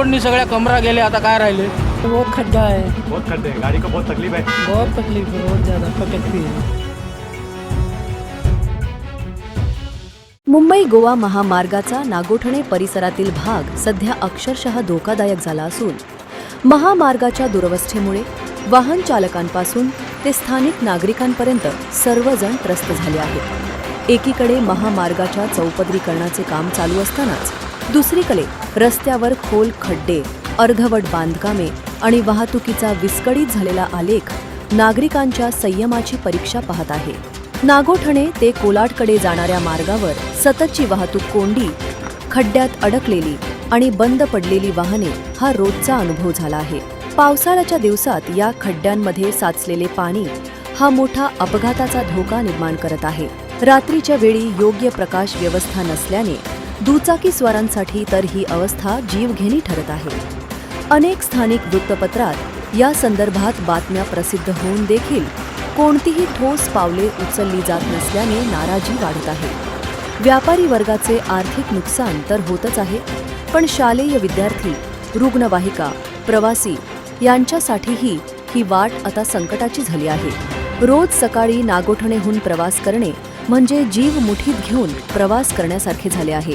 रोडनी सगळ्या कमरा गेल्या आता काय राहिले? बहुत खड्डा है बहुत खड्डे हैं गाड़ी को बहुत तकलीफ है। बहुत तकलीफ है बहुत ज़्यादा पकड़ती है। मुंबई गोवा महामार्गाचा नागोठणे परिसरातील भाग सध्या अक्षरशः धोकादायक झाला असून महामार्गाच्या दुरवस्थेमुळे वाहन चालकांपासून ते स्थानिक नागरिकांपर्यंत सर्वजण त्रस्त झाले आहेत. एकीकडे महामार्गाच्या चौपदरीकरणाचे काम चालू असतानाच दुसरीकडे रस्त्यावर खोल खड्डे अर्धवट बांधकामे आणि वाहतुकीचा विस्कळीत झालेला आलेख नागरिकांच्या संयमाची परीक्षा पाहत आहे. नागोठणे ते कोलाटकडे जाणाऱ्या मार्गावर सततची वाहतूक कोंडी खड्ड्यात अडकलेली आणि बंद पडलेली वाहने हा रोजचा अनुभव झाला आहे. पावसाळ्याच्या दिवसात या खड्ड्यांमध्ये साचलेले पाणी हा मोठा अपघाताचा धोका निर्माण करत आहे. रात्रीच्या वेळी योग्य प्रकाश व्यवस्था नसल्याने दुचाकी स्वारांसाठी तर ही अवस्था जीवघेणी ठरत आहे. अनेक स्थानिक वृत्तपत्रात या संदर्भात बातम्या प्रसिद्ध होऊन देखील कोणतीही ठोस पावले उचलली जात नसल्याने नाराजी वाढत आहे. व्यापारी वर्गाचे आर्थिक नुकसान तर होतच आहे पण शालेय विद्यार्थी रुग्णवाहिका प्रवासी यांच्यासाठीही ही वाट आता संकटाची झाली आहे. रोज सकाळी नागोठणेहून प्रवास करणे म्हणजे जीव मुठीत घेऊन प्रवास करण्यासारखे झाले आहे.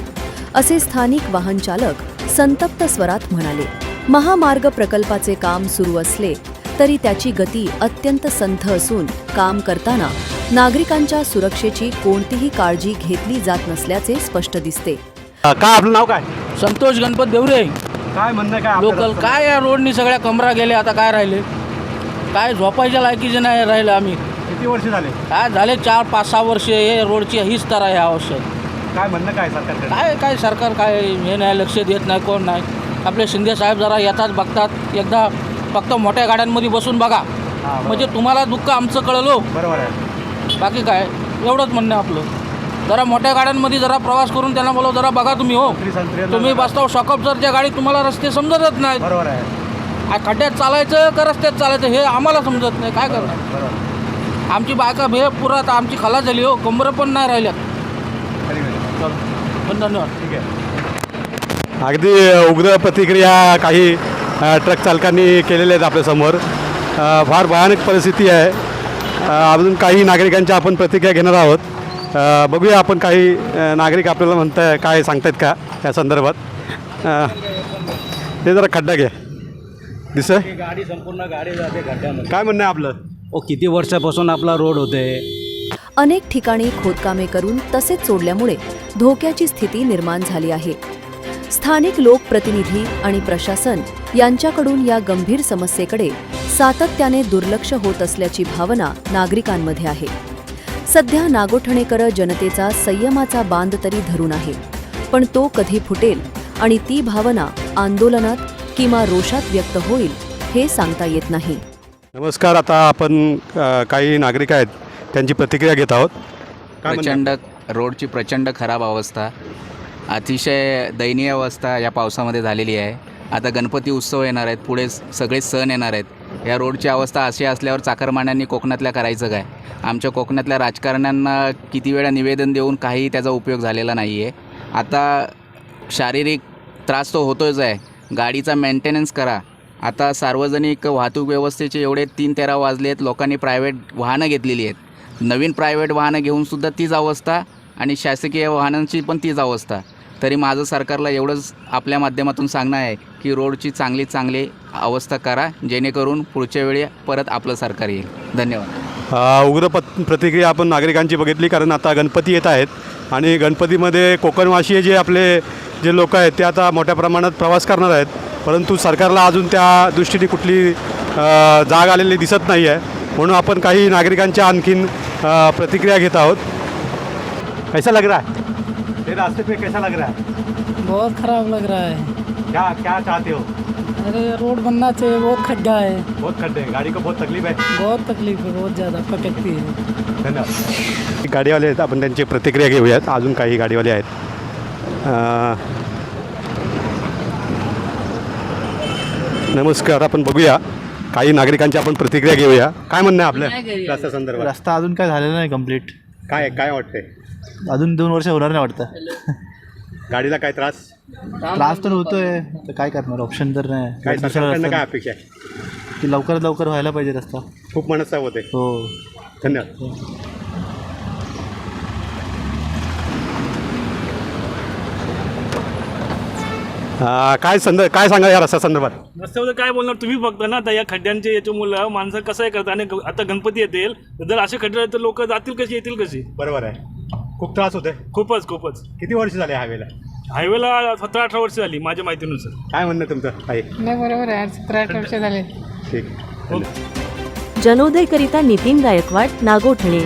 असे स्थानिक वाहन चालक संतप्त स्वरात म्हणाले महामार्ग प्रकल्पाचे काम सुरू असले तरी त्याची गती अत्यंत संथ असून काम करताना नागरिकांच्या सुरक्षेची कोणतीही काळजी घेतली जात नसल्याचे स्पष्ट दिसते. काय आपलं नाव काय? संतोष गणपत देवरे. काय म्हणणं काय लोकल? काय या रोडनी सगळ्या कमरा गेल्या आता काय राहिले? काय झोपायच्या लायकीचे नाही राहिलं आम्ही. किती वर्ष झाले? काय झाले चार पाच सहा वर्ष. हे रोडची हीच तर आहे आवश्यक. काय म्हणणं काय सरकारकडे? काय काय सरकार काय हे नाही लक्ष देत नाही कोण नाही. आपले शिंदे साहेब जरा येतात बघतात. एकदा फक्त मोठ्या गाड्यांमध्ये बसून बघा. हा, बरोबर. म्हणजे तुम्हाला दुःख आमचं कळलो बरोबर आहे. बाकी काय एवढंच म्हणणं आहे आपलं. जरा मोठ्या गाड्यांमध्ये जरा प्रवास करून त्यांना बोलव जरा बघा तुम्ही हो. तुम्ही बसताव शॉकअपसरच्या गाडी तुम्हाला रस्ते समजतच नाहीत. बरोबर आहे. आ, खड्ड्यात चालायचं का रस्त्यात चालायचं हे आम्हाला समजत नाही. काय करणार? बरोबर आमची बायका भे पुरा आता आमची खलास झाली हो कंबर पण नाही राहिल्यात. पण धन्यवाद. ठीक आहे. अगदी उग्र प्रतिक्रिया काही ट्रक चालकांनी केलेल्या आहेत आपल्यासमोर फार भयानक परिस्थिती आहे. अजून काही नागरिकांच्या आपण प्रतिक्रिया घेणार आहोत. बघूया आपण काही नागरिक आपल्याला म्हणताय काय सांगतायत का या संदर्भात. ते जरा खड्डा घ्या. दिसतंय? गाडी संपूर्ण गाडी जाते खड्ड्यामध्ये. काय म्हणणं आहे आपलं? ओ किती वर्षापासून आपला रोड होते? अनेक ठिकाणी खोदकामे करून तसेच सोडल्यामुळे धोक्याची स्थिती निर्माण झाली आहे. स्थानिक लोकप्रतिनिधी आणि प्रशासन यांच्याकडून या गंभीर समस्येकडे सातत्याने दुर्लक्ष होत असल्याची भावना नागरिकांमध्ये आहे. सध्या नागोठणेकर जनतेचा संयमाचा बांध तरी धरून आहे पण तो कधी फुटेल आणि ती भावना आंदोलनात किंवा रोषात व्यक्त होईल हे सांगता येत नाही. नमस्कार आता आपण अ, काही नागरिक आहेत त्यांची प्रतिक्रिया घेत आहोत. काय प्रचंड रोडची प्रचंड खराब अवस्था अतिशय दयनीय अवस्था या पावसामध्ये झालेली आहे. आता गणपती उत्सव येणार आहेत पुढे स- सगळे सण येणार आहेत. या रोडची अवस्था अशी असल्यावर चाकरमान्यांनी कोकणातल्या करायचं काय? आमच्या कोकणातल्या राजकारण्यांना किती वेळा निवेदन देऊन काही त्याचा उपयोग झालेला नाही आहे आता शारीरिक त्रास तो होतोच आहे. गाडीचा मेंटेनन्स करा. आता सार्वजनिक वाहतूक व्यवस्थेचे एवढे तीन तेरा वाजले आहेत. लोकांनी प्रायव्हेट वाहनं घेतलेली आहेत. नवीन प्रायव्हेट वाहनं घेऊनसुद्धा तीच अवस्था आणि शासकीय वाहनांची पण तीच अवस्था. तरी माझं सरकारला एवढंच आपल्या माध्यमातून सांगणं आहे की रोडची चांगली चांगली अवस्था करा जेणेकरून पुढच्या वेळी परत आपलं सरकार येईल. धन्यवाद. उग्र पत प्रतिक्रिया आपण नागरिकांची बघितली कारण आता गणपती येत आहेत. आणि गणपतीमध्ये कोकणवासीय जे आपले जे लोक आहेत ते आता मोठ्या प्रमाणात प्रवास करणार आहेत. परंतु सरकारला अजून त्या दृष्टीने कुठली जाग आलेली दिसत नाही आहे म्हणून आपण काही नागरिकांच्या आणखीन प्रतिक्रिया घेत आहोत. कैसा लग रहा है? ते रास्ते पे कैसा लग रहा है? बहुत खराब लग रहा है। क्या क्या चाहते हो? अरे रोड बनना चाहिए बहुत खड्डा है। बहुत खड्डे हैं। गाड़ी को बहुत तकलीफ है? बहुत तकलीफ है बहुत ज़्यादा पकड़ती है। धन्यवाद। गाडीवाले आहेत आपण त्यांची प्रतिक्रिया घेऊयात. अजून काही गाडीवाले आहेत. अं, नमस्कार आपण बघूया. काही नागरिकांची आपण प्रतिक्रिया घेऊया. काय म्हणणं आहे आपलं? रस्त्या संदर्भात. रस्ता अजून काय झालेला नाही कंप्लीट काय काय वाटतंय? अजून दोन वर्ष होणार नाही वाटतं. गाडीला काय त्रास? त्रास तर होतोय. तर काय करणार? ऑप्शन तर नाही. काय दुसरा सरकारकडनं रस्ता काय नाही. अपेक्षा आहे? की लवकरात लवकर व्हायला पाहिजे रस्ता. खूप मनस्ताप होते हो. धन्यवाद. अं, काय संद काय सांगा या रस्त्या संदर्भात? रस्त्यावर काय बोलणार? तुम्ही फक्त ना आता या खड्ड्यांचे याच्यामुळं माणसं कसं आहे करतात आणि ग- आता गणपती येतील जर असे खड्डे आहेत तर लोक जातील कशी येतील कशी? बरोबर आहे. खूप त्रास होते खूपच खूपच. किती वर्ष झाले हायवेला? हायवेला सतरा अठरा वर्ष झाली माझ्या माहितीनुसार. काय म्हणणं तुमचं आहे नाही बरोबर आहे. सतरा अठरा वर्ष झाले. ठीक. धन्यवाद. जनोदयकरिता नितीन गायकवाड नागोठणे.